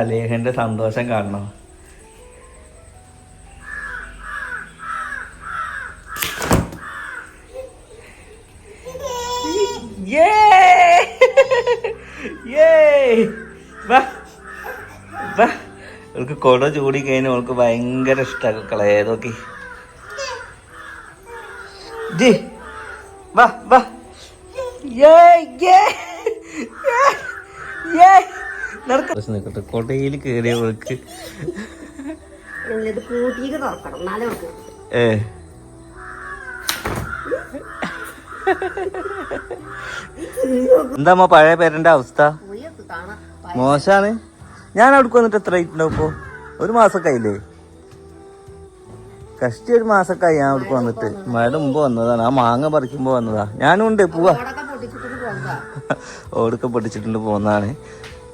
അലേഹന്റെ സന്തോഷം കാണണം! Yay! വാ വാ അവൾക്ക് കുട ചൂടി കഴിഞ്ഞാൽ അവൾക്ക് ഭയങ്കര ഇഷ്ടമാണ് കളയേതൊക്കെ ജി വാ വാ Yay! Yay! Yay! നിൽക്കട്ടെ കൊടയിൽ കയറിയ അവൾക്ക് ഇത് കൂട്ടിയിട്ട് തുറക്കണം നമുക്ക് ഏ. എന്താ പഴയ പേരന്റെ അവസ്ഥ? മോശാണ്. ഞാൻ അവിടെ വന്നിട്ട് എത്ര ആയിട്ടുണ്ടാവും ഇപ്പോ? ഒരു മാസൊക്കെ ആയില്ലേ? കഷ്ടി ഒരു മാസൊക്കെ ആയി ഞാൻ അവിടെ വന്നിട്ട്. മഴയുടെ മുമ്പ് വന്നതാണ്. ആ മാങ്ങ പറിക്കുമ്പോ വന്നതാ. ഞാനും ഉണ്ട് പോവാ. ഓടൊക്കെ പൊട്ടിച്ചിട്ടുണ്ട് പോകുന്നതാണ്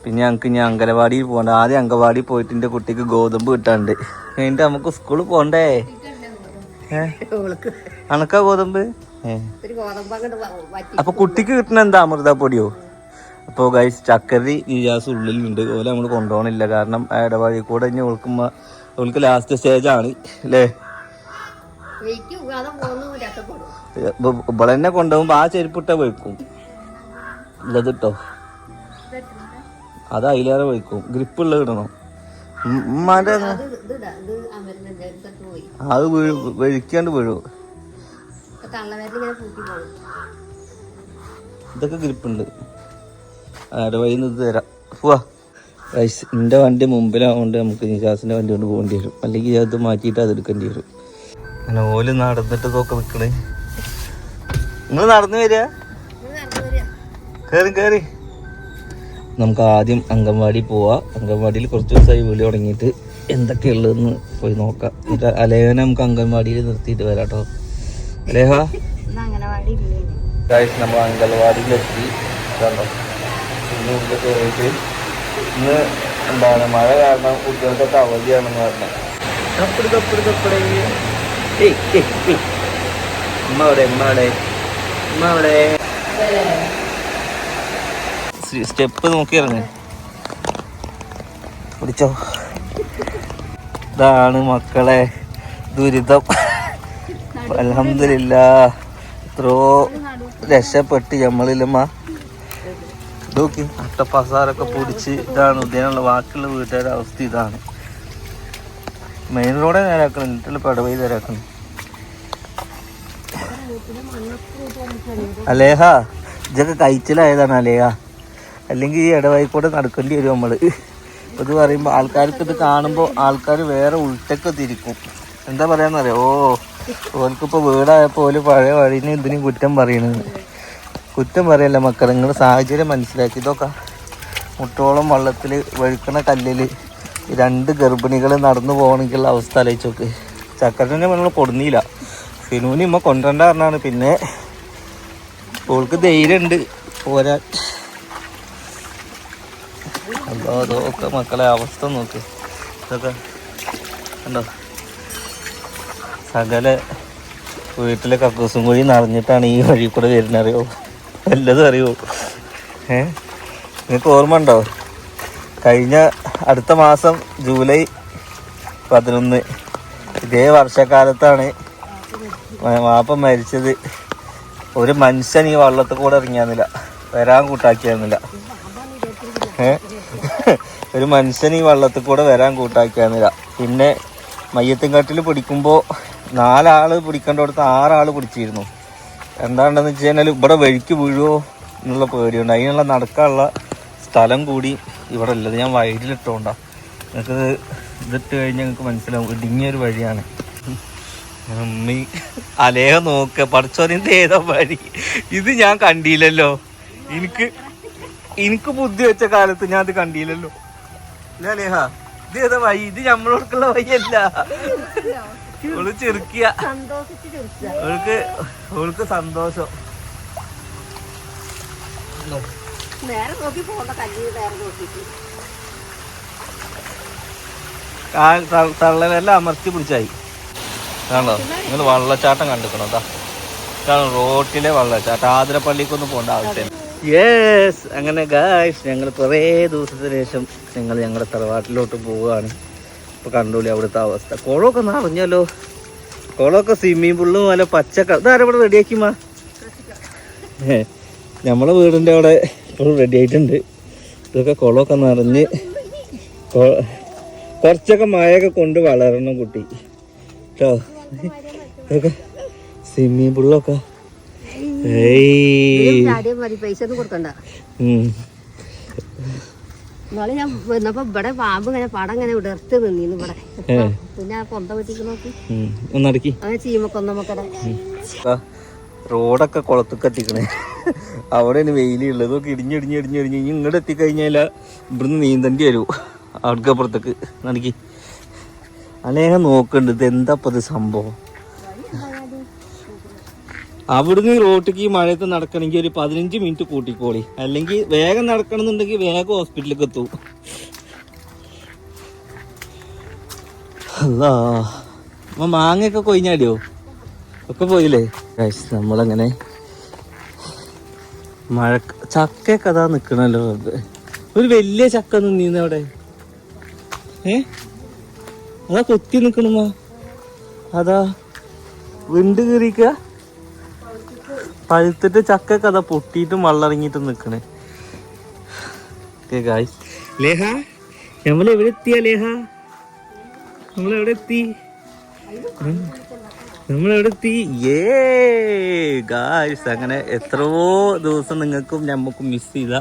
പിന്നെ ഞങ്ങൾക്ക് ഇനി അങ്കനവാടിയിൽ പോകണ്ട. ആദ്യം അങ്കവാടി പോയിട്ട് എന്റെ കുട്ടിക്ക് ഗോതമ്പ് കിട്ടാണ്ട്. കഴിഞ്ഞിട്ട് നമുക്ക് സ്കൂളിൽ പോകണ്ടേ അണക്കാ ഗോതമ്പ്? അപ്പൊ കുട്ടിക്ക് കിട്ടണ എന്താ അമൃത പൊടിയോ അപ്പോൾ ഗൈസ് ചക്കരി നിജാസ് ഉള്ളിലുണ്ട്. ഓല നമ്മൾ കൊണ്ടുപോകണില്ല കാരണം ഇടവഴി കൂടെ ഇനി ഓൾക്കുമ്പോ ഓൾക്ക് ലാസ്റ്റ് സ്റ്റേജ് ആണ്. അല്ലേ ഇവളെന്നെ കൊണ്ടുപോകുമ്പോ ആ ചെരുപ്പിട്ട വെക്കും. ഇല്ലത് ഇട്ടോ അത് അതിലേറെ വെക്കും ഗ്രിപ്പുള്ള ഇടണം. ഉമ്മാന്റെ അത് വീഴും വെഴിക്കാണ്ട് വീഴും. ഇതൊക്കെ ഗ്രിപ്പുണ്ട്. ആടെ വഴി നിന്ന് തരാം. പോവാ. റൈസ് എന്റെ വണ്ടി മുമ്പിലാവുകൊണ്ട് നമുക്ക് നിജാസിന്റെ വണ്ടി കൊണ്ട് പോകേണ്ടി വരും. അല്ലെങ്കിൽ അത് മാറ്റിയിട്ട് അത് എടുക്കേണ്ടി വരും. അങ്ങനെ ഓൽ നടന്നിട്ട് ഇതൊക്കെ നിൽക്കണേ നിങ്ങൾ നടന്നു വരിക. ഇത് നടന്നു വരിക. കയറി കയറി നമുക്ക് ആദ്യം അംഗൻവാടി പോവാം. അംഗൻവാടിയിൽ കുറച്ച് ദിവസമായി വിളി തുടങ്ങിയിട്ട് എന്തൊക്കെയുള്ളതെന്ന് പോയി നോക്കാം. എന്നിട്ട് അലേഹനെ നമുക്ക് അംഗൻവാടിയിൽ നിർത്തിയിട്ട് വരാം കേട്ടോ അലേഹ നമ്മൾ അംഗൻവാടിയിലെത്തി. കണ്ടോ ഇന്ന് ഉള്ളിൽ കയറിയിട്ട് ഇന്ന് എന്താണ്? മഴ കാരണം കുട്ടികൾക്കൊക്കെ അവധിയാണെന്ന് പറഞ്ഞത് കപ്പട് കപ്പട് കപ്പടേ ഏയ് ഏയ് ഏയ്. അവിടെ അമ്മ അവിടെ. അമ്മ അവിടെ. സ്റ്റെപ്പ് നോക്കി ഇറങ്ങ്. പിടിച്ചോ. ഇതാണ് മക്കളെ ദുരിതം. അലഹമില്ല എത്രയോ രക്ഷപ്പെട്ട് നമ്മളില്ലമ്മ നോക്കി അട്ടപ്പസാറൊക്കെ പൊടിച്ച് ഇതാണ് ഇതിനുള്ള ബാക്കിയുള്ള വീട്ടുകാരുടെ അവസ്ഥ ഇതാണ്. മെയിൻ റോഡേ നേരാക്കണം എന്നിട്ടുള്ള പടവഴി നേരാക്കണം അലേഹ ഇതൊക്കെ കഴിച്ചിലായതാണ് അലേഹ. അല്ലെങ്കിൽ ഈ ഇടവായി കൂടെ നടക്കേണ്ടി വരും നമ്മൾ. ഇത് പറയുമ്പോൾ ആൾക്കാർക്ക് ഇത് കാണുമ്പോൾ ആൾക്കാർ വേറെ ഉൾട്ടൊക്കെ തിരിക്കും. എന്താ പറയാന്നറിയോ? ഓ ഓർക്കിപ്പോൾ വീടായപ്പോൾ ഓൽ പഴയ വഴിന് ഇതിന് കുറ്റം പറയണത്. കുറ്റം പറയല്ല മക്കൾ നിങ്ങൾ സാഹചര്യം മനസ്സിലാക്കി. ഇതൊക്കെ മുട്ടോളം വള്ളത്തിൽ വഴുക്കണ കല്ലിൽ രണ്ട് ഗർഭിണികൾ നടന്നു പോകണമെങ്കിലുള്ള അവസ്ഥ ആലോചിച്ച് നോക്ക് ചക്കരനെ നമ്മൾ കൊടുന്നില്ല. ഫിനൂന് ഇമ്മ കൊണ്ടുവരണ്ട പറഞ്ഞാണ്. പിന്നെ ഓൾക്ക് ധൈര്യമുണ്ട് പോരാ അല്ലോ അതൊക്കെ മക്കളെ അവസ്ഥ നോക്ക്. ഇതൊക്കെ കണ്ടോ? സകല വീട്ടിലെ കക്കൂസും കൂടി നിറഞ്ഞിട്ടാണ് ഈ വഴി കൂടെ വരുന്നത്. അറിയോ? വല്ലതും അറിയോ? ഏ? നിങ്ങൾക്ക് ഓർമ്മ ഉണ്ടോ? കഴിഞ്ഞ അടുത്ത മാസം ജൂലൈ പതിനൊന്ന് ഇതേ വർഷക്കാലത്താണ് വാപ്പ മരിച്ചത്. ഒരു മനുഷ്യൻ ഈ വള്ളത്തിൽ കൂടെ ഇറങ്ങിയാന്നില്ല വരാൻ കൂട്ടാക്കിയാന്നില്ല ഏ? ഒരു മനുഷ്യൻ ഈ വള്ളത്തിൽ കൂടെ വരാൻ കൂട്ടാക്കിയാന്നില്ല. പിന്നെ മയ്യത്തിൻകാട്ടിൽ പിടിക്കുമ്പോൾ നാലാൾ പിടിക്കേണ്ടടുത്ത് ആറാൾ പിടിച്ചിരുന്നു. എന്താണെന്ന് വെച്ച് കഴിഞ്ഞാൽ ഇവിടെ വഴിക്ക് വീഴുമോ എന്നുള്ള പേടിയുണ്ട്. അതിനുള്ള നടക്കാനുള്ള സ്ഥലം കൂടി ഇവിടെ ഉള്ളത്. ഞാൻ വയലിലിട്ടോണ്ടാ. നിങ്ങൾക്ക് ഇതിട്ട് കഴിഞ്ഞ് നിങ്ങൾക്ക് മനസ്സിലാവും. ഇടുങ്ങിയൊരു വഴിയാണ്. അമ്മി അലേഹം നോക്ക. പഠിച്ചോറിന്റെ ഏതോ വഴി? ഇത് ഞാൻ കണ്ടില്ലല്ലോ. എനിക്ക് എനിക്ക് ബുദ്ധി വെച്ച കാലത്ത് ഞാൻ അത് കണ്ടില്ലല്ലോ. അലേഹ? ഇത് ഏതാ വഴി? ഇത് നമ്മളോടുക്കുള്ള വഴിയല്ല. ഓൾ ചെറുക്കിയ. ഓൾക്ക് ഓൾക്ക് സന്തോഷം. തള്ളലെല്ലാം അമർത്തി പിടിച്ചായി. കാണോ നിങ്ങൾ വള്ളച്ചാട്ടം കണ്ടിക്കണോ അതാ റോട്ടിലെ വള്ളച്ചാട്ടം. ആതിരപ്പള്ളിക്കൊന്നും പോകേണ്ട ആവശ്യം യെസ് അങ്ങനെ ഗായ്സ് ഞങ്ങൾ കുറേ ദിവസത്തിന് ശേഷം ഞങ്ങൾ ഞങ്ങളുടെ തറവാട്ടിലോട്ട് പോവുകയാണ്. ഇപ്പോൾ കണ്ടോളി അവിടുത്തെ അവസ്ഥ. കുളമൊക്കെ നിറഞ്ഞല്ലോ കുളമൊക്കെ സ്വിമ്മിങ് പൂളിലും നല്ല പച്ചക്ക ഇതാരും ഇവിടെ റെഡിയാക്കി മാ ഏ, നമ്മളെ വീടിന്റെ അവിടെ ഇപ്പോൾ റെഡി ആയിട്ടുണ്ട്. ഇതൊക്കെ കുളമൊക്കെ നിറഞ്ഞ് കുറച്ചൊക്കെ മഴയൊക്കെ കൊണ്ട് വളരണം കുട്ടി. കേട്ടോ ഇതൊക്കെ സ്വിമ്മിങ് പൂളിലൊക്കെ പൈസ ഒന്നും കൊടുക്കണ്ട. നാളെ ഞാൻ വന്നപ്പോ ഇവിടെ പാമ്പ് ഇങ്ങനെ പടം ഇങ്ങനെ ഇടർത്ത് നിന്നിന്ന് ഇവിടെ. പിന്നെ ആ കൊന്ത വെട്ടിക്ക് നോക്കി. അങ്ങനെ ചീമ കൊന്നമക്കടെ ആ, റോഡൊക്കെ കുളത്തൊക്കെ എത്തിക്കണേ. അവിടെയാണ് വെയിലുള്ളത് ഇതൊക്കെ ഇടിഞ്ഞ് ഇടിഞ്ഞ് ഇടിഞ്ഞ് ഇടിഞ്ഞ്. ഇനി ഇങ്ങോട്ട് എത്തിക്കഴിഞ്ഞാൽ ഇവിടുന്ന് നീന്തണ്ടി വരൂ. അവിടക്കപ്പുറത്തേക്ക് നടക്കി. അനേകം നോക്കണ്ടത് ഇത് എന്താ ഇപ്പൊ ഇത് സംഭവം? അവിടുന്ന് റോട്ടിക്ക് ഈ മഴയത്ത് നടക്കണമെങ്കിൽ ഒരു പതിനഞ്ച് മിനിറ്റ് കൂട്ടിക്കോളി. അല്ലെങ്കിൽ വേഗം നടക്കണമെന്നുണ്ടെങ്കിൽ വേഗം ഹോസ്പിറ്റലിലേക്ക് എത്തും. അല്ലാ. അപ്പൊ മാങ്ങയൊക്കെ കൊയിഞ്ഞാടിയോ ഒക്കെ പോയില്ലേ? നമ്മളങ്ങനെ മഴ ചക്കയൊക്കെ അതാ നിക്കണല്ലോ. ഒരു വലിയ ചക്ക നിന്നീന്ന് അവിടെ. ഏ? അതാ കൊത്തി നിക്കണമ്മ. അതാ വിണ്ട് കീറിക്ക. പഴുത്തിട്ട് ചക്ക കഥ പൊട്ടിയിട്ടും വെള്ളമിറങ്ങിയിട്ട് നിക്കണേ. ലേഹ നമ്മൾ എവിടെ എത്തിയ ലേഹ? നമ്മൾ എവിടെ എത്തി? അങ്ങനെ എത്രയോ ദിവസം നിങ്ങൾക്കും ഞമ്മക്കും മിസ് ചെയ്ത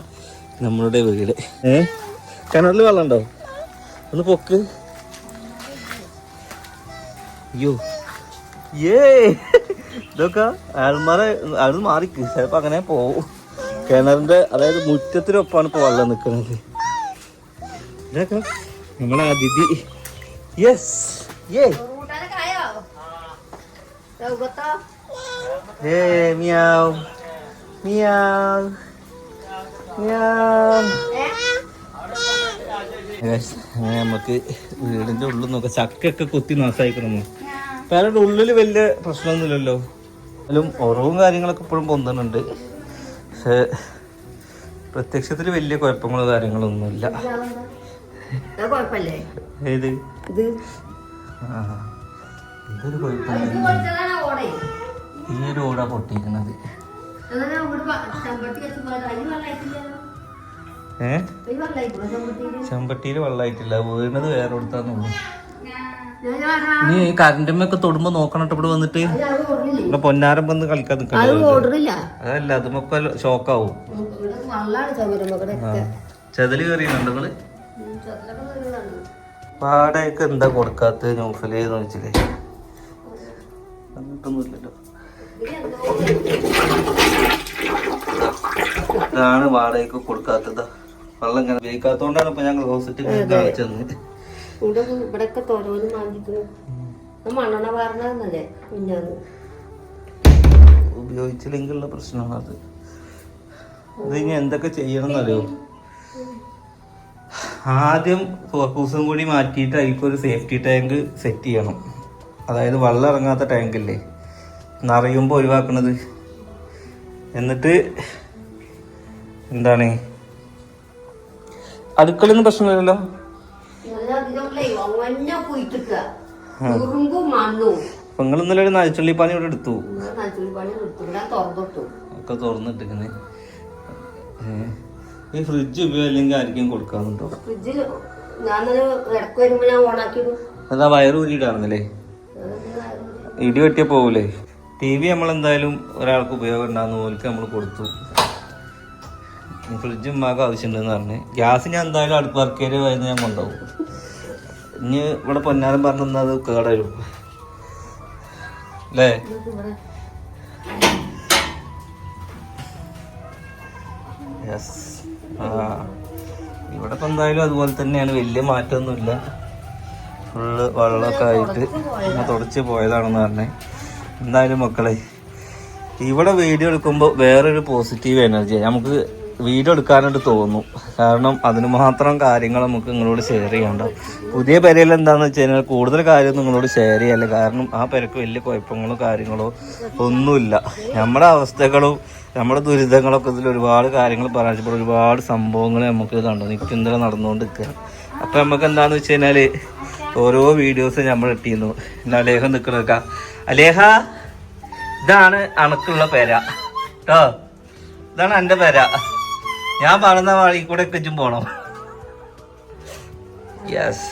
നമ്മളുടെ വീട്. ഏ? കിണറിൽ വെള്ളണ്ടോ ഒന്ന് പൊക്ക്. അയ്യോ. ഏ ഇതൊക്കെ ആൾമാര അയാൾ മാറി. ചിലപ്പോ അങ്ങനെ പോവും. കിണറിന്റെ അതായത് മുറ്റത്തിനൊപ്പാണ് ഇപ്പൊ വെള്ളം നിൽക്കുന്നത് ഇതൊക്കെ നമ്മളെ അതിഥി. യെസ് ഏ മിയാവ് മിയാവ് നമുക്ക് വീടിന്റെ ഉള്ളിൽ നോക്കാം ചക്കൊക്കെ കുത്തി നാശമായിക്കണം പേരുടെ ഉള്ളിൽ വലിയ പ്രശ്നമൊന്നുമില്ലല്ലോ. എന്നാലും ഉറവും കാര്യങ്ങളൊക്കെ ഇപ്പോഴും പൊന്തുന്നുണ്ട്. പക്ഷേ പ്രത്യക്ഷത്തിൽ വലിയ കുഴപ്പങ്ങളോ കാര്യങ്ങളൊന്നുമില്ല. ഏത്? ഇതൊരു കുഴപ്പമില്ല. ഈ ഒരു ഓടാ പൊട്ടിയിരിക്കണത്. അങ്ങനെ അങ്ങോട്ട് പ- ചെമ്പട്ടി വെച്ച് പോയത് അതിന് വെള്ളമായിട്ടില്ലല്ലോ? ഏ? ചെമ്പട്ടിയിൽ വെള്ളമായിട്ടില്ല. വീണത് വേറെ കൊടുത്താന്നുള്ളൂ. നീ കറണ്ടിമ്മയൊക്കെ തൊടുമ്പോ നോക്കണട്ടോ ഇവിടെ വന്നിട്ട്. ഇവിടെ പൊന്നാരം വന്ന് കളിക്കാൻ ഓടണില്ല അതല്ല അതുമൊക്കെ ഷോക്കാവും ചെതൽ കയറിയുണ്ട് നിങ്ങൾ? പാടയൊക്കെ എന്താ കൊടുക്കാത്ത നൗഫലേന്ന് വെച്ചില്ലേ എന്നിട്ടൊന്നുമില്ലല്ലോ ഇതാണ് വാടകയൊക്കെ കൊടുക്കാത്തത്. വെള്ളം ഇങ്ങനെ ഉപയോഗിക്കാത്തോണ്ടാണ് ഇപ്പൊ ഞങ്ങൾ ഹോസ്പിറ്റലിൽ കാണിച്ചത്. ഇവിടെ ഇവിടെയൊക്കെ തോരോന്ന് മാറ്റിക്കുന്നു മണ്ണെണ്ണ വാർണന്നല്ലേ കുഞ്ഞാന്ന്. ഉപയോഗിച്ചില്ലെങ്കിലുള്ള പ്രശ്നമാണ് അത്. ഇനി എന്തൊക്കെ ചെയ്യണം എന്നറിയോ ആദ്യം ഫോക്കൂസും കൂടി മാറ്റിയിട്ട് അതിൽക്കൊരു സേഫ്റ്റി ടാങ്ക് സെറ്റ് ചെയ്യണം. അതായത് വെള്ളം ഇറങ്ങാത്ത ടാങ്കില്ലേ? നിറയുമ്പോൾ ഒഴിവാക്കണത്. എന്നിട്ട് എന്താണ്? അടുക്കളൊന്നും പ്രശ്നമില്ലല്ലോ? ഉറുമ്പും മണ്ണും. അപ്പൊ നിങ്ങൾ ഇന്നലെ ഒരു പാനി ഇവിടെ എടുത്തു. ഒക്കെ തുറന്നിട്ടിരിക്കുന്നത് ഈ ഫ്രിഡ്ജ് ഉപയോഗില്ലെങ്കിൽ ആർക്കും കൊടുക്കാറുണ്ടോ? അതാ വയറ് ഊരിയിടാണെന്നല്ലേ ഇടി വെട്ടിയ പോകൂലേ ടി വി നമ്മളെന്തായാലും ഒരാൾക്ക് ഉപയോഗം ഉണ്ടാകുന്ന പോലെ നമ്മൾ കൊടുത്തു ഫ്രിഡ്ജും ഉമ്മാക്ക് ആവശ്യമുണ്ടെന്ന് പറഞ്ഞു. ഗ്യാസ് ഞാൻ എന്തായാലും അടുപ്പ് പോയെന്ന് ഞാൻ കൊണ്ടുപോകും. ഇനി ഇവിടെ പൊന്നാരം പറഞ്ഞത് കേടരും അല്ലേ യെസ് ആ. ഇവിടെ ഇപ്പം എന്തായാലും അതുപോലെ തന്നെയാണ്. വലിയ മാറ്റമൊന്നുമില്ല ഫുള്ള് വെള്ളമൊക്കെ ആയിട്ട് തുടച്ച് പോയതാണെന്ന് പറഞ്ഞേ. എന്തായാലും മക്കളെ ഇവിടെ വീഡിയോ എടുക്കുമ്പോൾ വേറൊരു പോസിറ്റീവ് എനർജി നമുക്ക് വീഡിയോ എടുക്കാനായിട്ട് തോന്നുന്നു. കാരണം അതിന് മാത്രം കാര്യങ്ങൾ നമുക്ക് നിങ്ങളോട് ഷെയർ ചെയ്യാണ്ടാവും പുതിയ പെരയിൽ എന്താണെന്ന് വെച്ച് കഴിഞ്ഞാൽ കൂടുതൽ കാര്യം നിങ്ങളോട് ഷെയർ ചെയ്യല്ല. കാരണം ആ പെരക്ക് വലിയ കുഴപ്പങ്ങളോ കാര്യങ്ങളോ ഒന്നുമില്ല. നമ്മുടെ അവസ്ഥകളും നമ്മുടെ ദുരിതങ്ങളൊക്കെ ഇതിൽ ഒരുപാട് കാര്യങ്ങൾ പരാജയപ്പെടും. ഒരുപാട് സംഭവങ്ങൾ നമുക്ക് കണ്ടു. നിത്യന്തരം നടന്നുകൊണ്ട് നിൽക്കുക അപ്പം നമുക്ക് എന്താണെന്ന് വെച്ച് കഴിഞ്ഞാൽ ഓരോ വീഡിയോസ് നമ്മൾ ഇട്ടിരുന്നു. പിന്നെ അലേഹ നിൽക്കണക്ക അലേഹ ഇതാണ് അണക്കുള്ള പേര. കേട്ടോ ഇതാണ് എന്റെ പേര. ഞാൻ പറഞ്ഞ വഴി കൂടെ കെച്ചും പോണം. യെസ്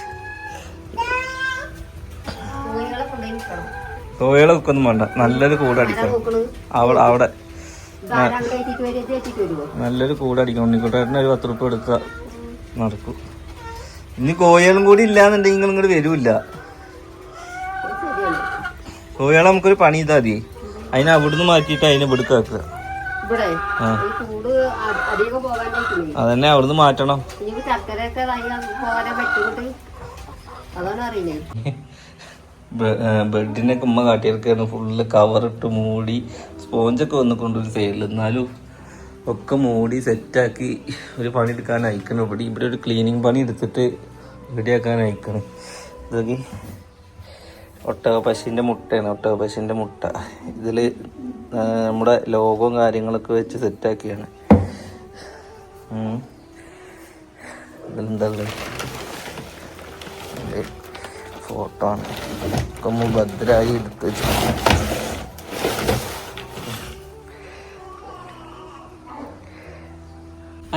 കോഴികളെ വെക്കൊന്നും വേണ്ട. നല്ലൊരു കൂടടിക്കണം അവിടെ. അവിടെ നല്ലൊരു കൂടടിക്കണം ഉണ്ണിക്കുട്ടേട്ടന് ഒരു പത്ത് റുപ്യ എടുത്ത നടക്കൂ. ഇനി കോഴികളും കൂടി ഇല്ലാന്നുണ്ടെങ്കിൽ നിങ്ങൾ ഇങ്ങോട്ട് വരൂല്ല കോഴികളെ നമുക്കൊരു പണി ചെയ്താൽ മതി. അതിനെ അവിടുന്ന് മാറ്റിയിട്ട് അതിനെ ഇവിടുക്ക് അതന്നെ അവിടുന്ന് മാറ്റണം. ബെഡിനെ ബെഡിനൊക്കെ ഉമ്മ കാട്ടിയെടുക്കാണ് ഫുള്ള് കവറിട്ട് മൂടി സ്പോഞ്ചൊക്കെ വന്ന് കൊണ്ടൊരു സൈഡിൽ എന്നാലും ഒക്കെ മൂടി സെറ്റാക്കി ഒരു പണി എടുക്കാൻ അയക്കണം ഇവിടെ ഇവിടെ ഒരു ക്ലീനിങ് പണി എടുത്തിട്ട് റെഡിയാക്കാൻ അയക്കണം ഇതൊക്കെ ഒട്ടക പശുവിന്റെ മുട്ടയാണ് ഒട്ടക പശുവിന്റെ മുട്ട ഇതിൽ നമ്മുടെ ലോകവും കാര്യങ്ങളൊക്കെ വെച്ച് സെറ്റാക്കിയാണ്. ഇതിലെന്താ ഫോട്ടോ ആണ്. ഒക്കെ ഭദ്രായി എടുത്ത് വെച്ചു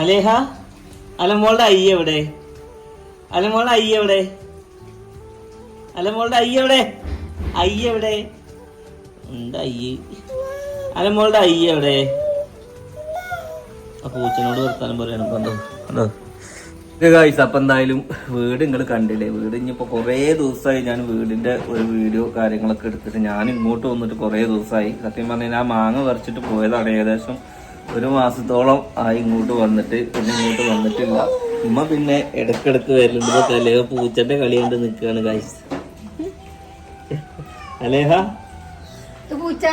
അലേഹ അലമോളുടെ അയ്യ എവിടെ? അലമോളുടെ അയ്യ എവിടെ? അലമോളുടെ അയ്യ എവിടെ? അയ്യ എവിടെ? ഉണ്ട് അയ്യ. അല്ല മോളുടെ അയ്യ എവിടെ? ആ പൂച്ചനോട് വർത്താനം പറയണം കണ്ടോ? കണ്ടോ? ഗായ്സ് അപ്പൊ എന്തായാലും വീട് നിങ്ങൾ കണ്ടില്ലേ? വീട് ഇനിയിപ്പോ കുറേ ദിവസമായി ഞാൻ വീടിന്റെ ഒരു വീഡിയോ കാര്യങ്ങളൊക്കെ എടുത്തിട്ട് ഞാൻ ഇങ്ങോട്ട് വന്നിട്ട് കുറേ ദിവസമായി. സത്യം പറഞ്ഞാൽ ആ മാങ്ങ പറിച്ചിട്ട് പോയതാണ്. ഏകദേശം ഒരു മാസത്തോളം ആയി ഇങ്ങോട്ട് വന്നിട്ട് പിന്നെ ഇങ്ങോട്ട് വന്നിട്ടില്ല. ഉമ്മ പിന്നെ ഇടക്കിടക്ക് വരലുണ്ട്. ഇപ്പൊ പൂച്ചന്റെ കളി കണ്ട് നിൽക്കുകയാണ് ഗായ്സ് അലേഹ? ഇത് പൂച്ച.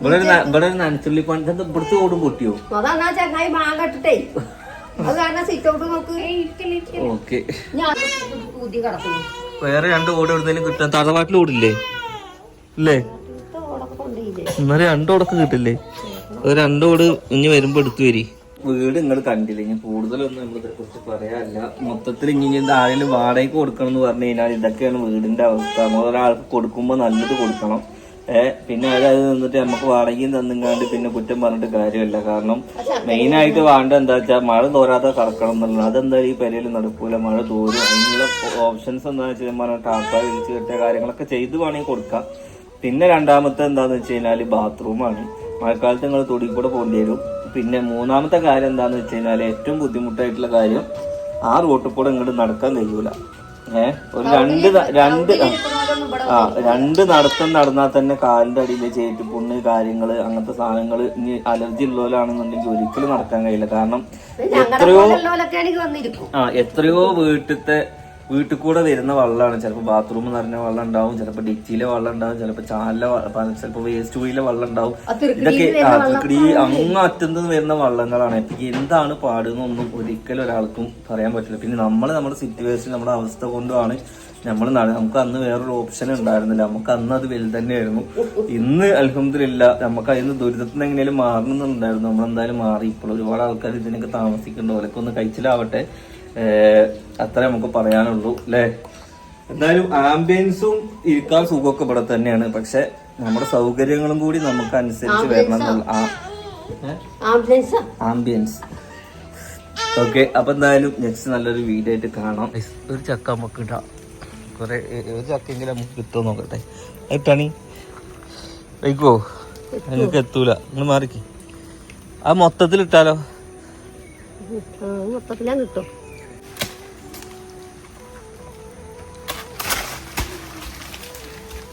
ഇവിടെ ഇവിടെ ഒരു നനച്ചുള്ളി പണി ഇതെന്താ ഇവിടുത്തെ ഓടും പൊട്ടിയോ? അതാണ് ചങ്ങായി മാങ്ങ ഇട്ടിട്ടേ. അത് കാരണം സിറ്റ് ഔട്ട് നോക്ക്. ഓക്കെ. ഞാൻ ഊതി കിടക്കുന്നു. വേറെ രണ്ട് ഓട് എവിടുന്നേലും കിട്ടാൻ തറവാട്ടിൽ ഓടില്ലേ? ഇല്ലേ? എന്നാ എന്നാലും രണ്ടോടൊക്കെ കിട്ടില്ലേ? രണ്ടോട് ഇനി വരുമ്പോ എടുത്തു വരി. വീട് നിങ്ങൾ കണ്ടില്ല? ഇനി കൂടുതലൊന്നും നമ്മളിതിനെ കുറിച്ച് പറയാനില്ല മൊത്തത്തിൽ ഇനി ഇനി ആരെങ്കിലും വാടകയ്ക്ക് കൊടുക്കണം എന്ന് പറഞ്ഞു കഴിഞ്ഞാൽ ഇതൊക്കെയാണ് വീടിന്റെ അവസ്ഥ. ഒരാൾക്ക് കൊടുക്കുമ്പോൾ നല്ലത് കൊടുക്കണം. ഏഹ് പിന്നെ അവരത് നിന്നിട്ട് നമുക്ക് വാടകയും തന്നിങ്ങാണ്ട് പിന്നെ കുറ്റം പറഞ്ഞിട്ട് കാര്യമില്ല. കാരണം മെയിനായിട്ട് വേണ്ട എന്താ വെച്ചാൽ മഴ തോരാതെ കറക്കണം എന്നുള്ളത് അതെന്തായാലും ഈ പെരയിൽ നടക്കൂല. മഴ തോരും. അതിനുള്ള ഓപ്ഷൻസ് എന്താ വെച്ചാൽ പറഞ്ഞാൽ ടാപ്പ വിളിച്ച് കെട്ടിയ കാര്യങ്ങളൊക്കെ ചെയ്ത് വേണമെങ്കിൽ കൊടുക്കാം. പിന്നെ രണ്ടാമത്തെ എന്താന്ന് വെച്ച് കഴിഞ്ഞാൽ ബാത്റൂമാണ് മഴക്കാലത്ത് നിങ്ങൾ തൊടിയിൽ കൂടെ പോകേണ്ടി വരും. പിന്നെ മൂന്നാമത്തെ കാര്യം എന്താന്ന് വെച്ച് കഴിഞ്ഞാൽ ഏറ്റവും ബുദ്ധിമുട്ടായിട്ടുള്ള കാര്യം ആ റോട്ടിൽ കൂടെ ഇങ്ങോട്ട് നടക്കാൻ കഴിയൂല. ഏഹ് ഒരു രണ്ട് രണ്ട് ആ, രണ്ട് നടത്തം നടന്നാൽ തന്നെ കാലിന്റെ അടിയിൽ ചേറ്റുപുണ്ണ് കാര്യങ്ങൾ അങ്ങനത്തെ സാധനങ്ങൾ ഇനി അലർജി ഉള്ളവരാണെന്നുണ്ടെങ്കിൽ ഒരിക്കലും നടക്കാൻ കഴിയില്ല. കാരണം എത്രയോ ആ എത്രയോ വീട്ടിലത്തെ വീട്ടിൽ കൂടെ വരുന്ന വെള്ളമാണ്. ചിലപ്പോൾ ബാത്റൂം നിറഞ്ഞ വെള്ളം ഉണ്ടാവും ചിലപ്പോൾ ഡിച്ചിയിലെ വെള്ളം ഉണ്ടാവും ചിലപ്പോൾ ചാലിലെ ചിലപ്പോൾ വേസ്റ്റ് കുഴിയിലെ വെള്ളം ഉണ്ടാവും. ഇതൊക്കെ ഈ അങ്ങ് അറ്റുന്നത് വരുന്ന വള്ളങ്ങളാണ്. എന്താണ് പാടുന്നൊന്നും ഒരിക്കലും ഒരാൾക്കും പറയാൻ പറ്റില്ല. പിന്നെ നമ്മൾ നമ്മുടെ സിറ്റുവേഷൻ നമ്മുടെ അവസ്ഥ കൊണ്ടുമാണ് നമ്മൾ നമുക്ക് അന്ന് വേറൊരു ഓപ്ഷൻ ഉണ്ടായിരുന്നില്ല. നമുക്ക് അന്ന് അത് വലുത് തന്നെയായിരുന്നു. ഇന്ന് അലഹമില്ല നമുക്ക് അതിന് ദുരിതത്തിന് എങ്ങനെയാലും മാറണമെന്നുണ്ടായിരുന്നു. നമ്മളെന്തായാലും മാറി. ഇപ്പോൾ ഒരുപാട് ആൾക്കാർ ഇതിനൊക്കെ താമസിക്കുന്നുണ്ട്. ഓലൊക്കെ ഒന്ന് കഴിച്ചിലാവട്ടെ. അത്രേ നമുക്ക് പറയാനുള്ളൂ അല്ലേ എന്തായാലും ആംബിയൻസും ഇരിക്കാൻ സുഖമൊക്കെ ഇവിടെ തന്നെയാണ്. പക്ഷെ നമ്മുടെ സൗകര്യങ്ങളും കൂടി നമുക്ക് അനുസരിച്ച് വരണം എന്നുള്ള ആംബിയൻസ് ഓക്കെ അപ്പൊ എന്തായാലും നെക്സ്റ്റ് നല്ലൊരു വീഡിയോ ആയിട്ട് കാണാം. ഒരു ചക്ക നമുക്ക് കിട്ടാം കുറെ ഒരു ചക്കെങ്കിലും നമുക്ക് കിട്ടുമോ നോക്കട്ടെ. എട്ടാണി വൈക്കോ നിങ്ങൾക്ക് എത്തൂല. നിങ്ങൾ മാറിക്ക്. ആ മൊത്തത്തിൽ ഇട്ടാലോ മൊത്തത്തിലാ കിട്ടും.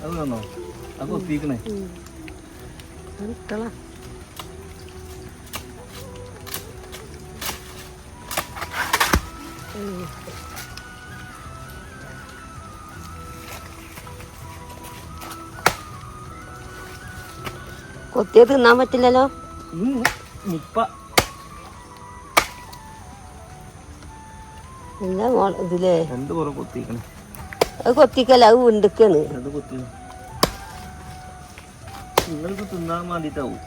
അത് വേണോ അത് ഒത്തിക്കണേ കിട്ടളാ കൊത്തിയ തിന്നാൻ പറ്റില്ലല്ലോ? എന്താ മോൾ ഇതിലേ? രണ്ട് പുറം കൊത്തിക്കണേ. അത് കൊത്തിക്കല്ല അത് വിണ്ടുക്കാണ്. നിങ്ങൾക്ക് തിന്നാൻ വേണ്ടിട്ടാവും.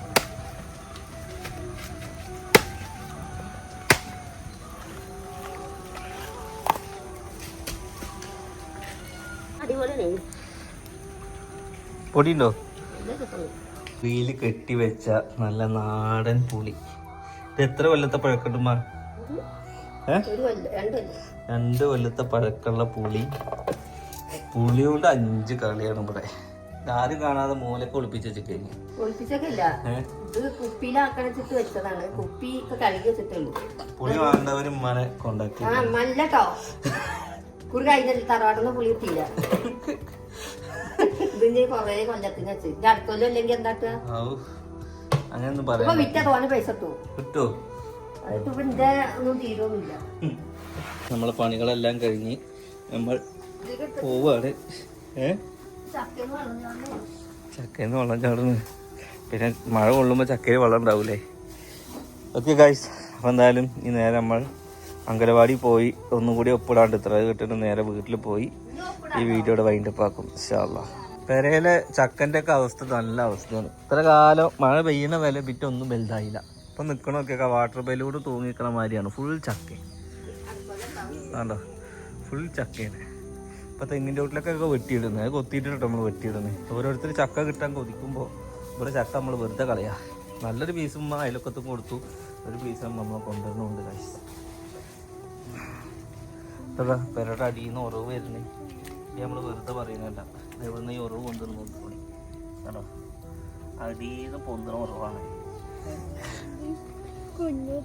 പൊടിയുണ്ടോ? വീൽ കെട്ടി വെച്ച നല്ല നാടൻ പുളി. ഇത് എത്ര കൊല്ലത്തെ പഴക്കട്ടുമാ രണ്ട് കൊല്ലത്തെ പഴക്കമുള്ള പുളി. പുളി കൊണ്ട് അഞ്ച് കളിയാണ് ഇവിടെ. ആരും കാണാതെ മൂലൊക്കെ ഒളിപ്പിച്ച് വെച്ചിട്ട് ഇത് വെച്ചതാണ്. കുപ്പി കഴുകി വെച്ചിട്ടുള്ളൂ പുളി വേണ്ടവരും ഉമ്മാനെ കൊണ്ടാക്കി. ആ മല്ലട്ടോ കുറി കഴിഞ്ഞിട്ട് തറവാട്ടിന്ന് പുളി കിട്ടിയില്ല. ഇതിന് കൊറേ കൊല്ലത്തിന് വെച്ച്. ഇത് അടുത്ത കൊല്ലം അല്ലെങ്കിൽ എന്താട്ടുക അങ്ങനെയൊന്നും ഇപ്പൊ പറയാം വിറ്റ തോന്നെ പൈസ കിട്ടും കിട്ടോ? അതിപ്പോ ഇപ്പൊ ഒന്നും തീരുമൊന്നുമില്ല നമ്മളെ പണികളെല്ലാം കഴിഞ്ഞ് നമ്മൾ പോവാണ്. ഏ? ചക്കന്ന് ചക്കയിൽ നിന്ന് വെള്ളം ചാടുന്നു. പിന്നെ മഴ കൊള്ളുമ്പോൾ ചക്കയിൽ വെള്ളം ഉണ്ടാവൂലേ? ഓക്കെ ഗായ്സ് അപ്പം എന്തായാലും ഈ നേരെ നമ്മൾ അങ്കലവാടി പോയി ഒന്നും കൂടി ഒപ്പിടാണ്ട് ഇത്ര കിട്ടിട്ട് നേരെ വീട്ടിൽ പോയി ഈ വീഡിയോയുടെ വൈൻഡപ്പ് ആക്കും ഇഷ്ടമല്ല പെരയിലെ ചക്കന്റെ ഒക്കെ അവസ്ഥ നല്ല അവസ്ഥയാണ്. ഇത്ര കാലം മഴ പെയ്യണ വില ബിറ്റ് ഒന്നും വലുതായില്ല. ഇപ്പം നിൽക്കണമൊക്കെ വാട്ടർ ബെല്ലൂട് തൂങ്ങിക്കണ മാതിരിയാണ്. ഫുൾ ചക്ക. ആണ്ടോ ഫുൾ ചക്കയാണ്. ഇപ്പൊ തെങ്ങിന്റെ വീട്ടിലൊക്കെ വെട്ടിയിടുന്നത് അത് കൊത്തിയിട്ടിട്ട് നമ്മൾ വെട്ടിയിടുന്നത് ഓരോരുത്തർ ചക്ക കിട്ടാൻ കൊതിക്കുമ്പോൾ ഇവിടെ ചക്ക നമ്മൾ വെറുതെ കളയാ. നല്ലൊരു പീസും അയലൊക്കത്തും കൊടുത്തു. ഒരു പീസും നമ്മൾ കൊണ്ടുവരുന്നുണ്ട് കാശ് അടിയിൽ നിന്ന് ഉറവ് വരുന്നേ. ഇത് നമ്മൾ വെറുതെ പറയുന്നതല്ല. ഇവിടുന്ന് ഈ ഉറവ് കൊണ്ടുവന്ന് നോക്കിക്കോളി കേട്ടോ അടിയിൽ നിന്ന് പൊന്തുന്ന ഉറവാണ് കുഞ്ഞു